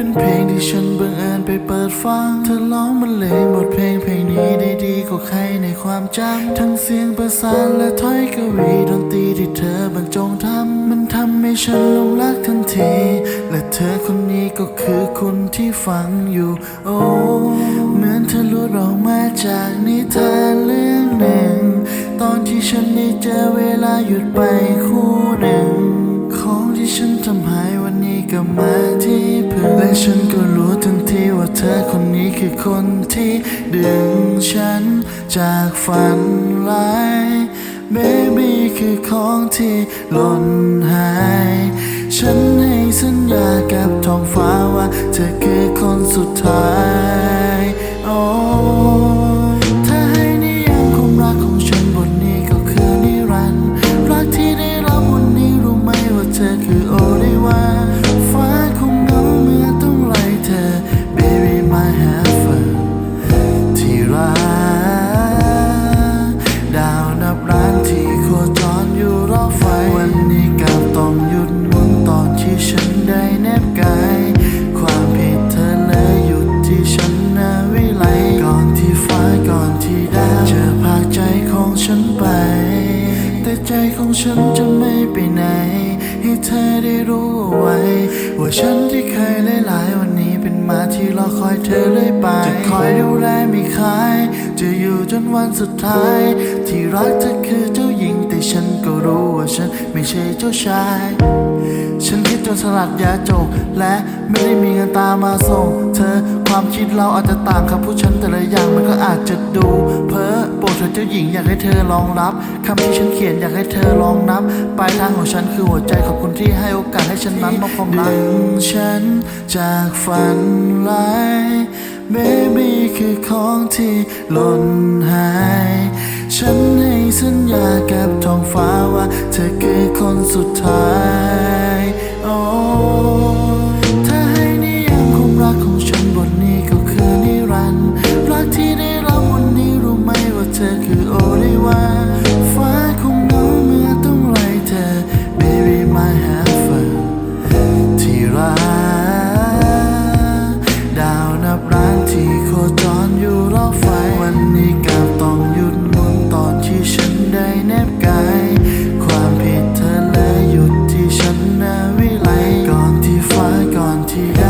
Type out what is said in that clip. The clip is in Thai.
เป็นเพลงที่ฉันบังเอิญไปเปิดฟัง เธอร้องบรรเลงบทเพลงเพลงนี้ได้ดีกว่าใครในความจำ ทั้งเสียงประสานและถ้อยกวีดนตรีที่เธอบรรจงทำ มันทำให้ฉันหลงรักทันที และเธอคนนี้ก็คือคนที่ฟังอยู่ โอ้ เหมือนเธอหลุดออกมาจากนิทานเรื่องหนึ่ง ตอนที่ฉันได้เจอเวลาหยุดไปคู่หนึ่ง ของที่ฉันทำหายวันนี้ก็มา ฉันก็รู้ทันทีว่าเธอคนนี้คือคนที่ดึงฉันจากฝันร้ายเบบี้คือของที่หล่นหาย ฉันให้สัญญากับท้องฟ้าว่าเธอคือคนสุดท้ายโาวนับล้านที่โคจรอยู่รอบไฟ วันนี้กับต้องหยุดหมุนตอนที่ฉันได้แนบกาย ความผิดเธอเลยหยุดที่ฉันนาวิไลก่อนที่ฟ้าก่อนที่ดาวจะพาใจของฉันไป แต่ใจของฉันจะไม่ไปไหน ให้เธอได้รู้ไว้ ว่าฉันที่เคยหลายๆวันนี้เป็น มาที่รอคอยเธอเลยไป จะคอยดูแลไม่คาย จะอยู่จนวันสุดท้าย ที่รักเธอคือเจ้าหญิง แต่ฉันก็รู้ว่าฉันไม่ใช่เจ้าชาย ฉันคิดจนสลัดยาจก และไม่ได้มีเงินตามมาส่ง เธอความคิดเราอาจจะต่างคำพูดฉันแต่ละอย่างมันก็อาจจะดูเพ้อ โปรดเธอเจ้าหญิงอยากให้เธอลองรับคำที่ฉันเขียนอยากให้เธอลองนับปลายทางของฉันคือหัวใจขอบคุณที่ให้โอกาสให้ฉันนั้นมอบความรักดึงฉันจากฝันร้ายเบบี้คือของที่หล่นหาย ฉันให้สัญญากับท้องฟ้าว่า เธอคือคนสุดท้าย baby my heaven ที่รักดาวนับล้านที่โคจรอยู่รอบไฟวันนี้กับต้องหยุดมุนตอนที่ฉันได้แนบกายความผิดเธอเลยหยุดที่ฉันนาวิไลก่อนที่ฟ้าก่อนที่ดา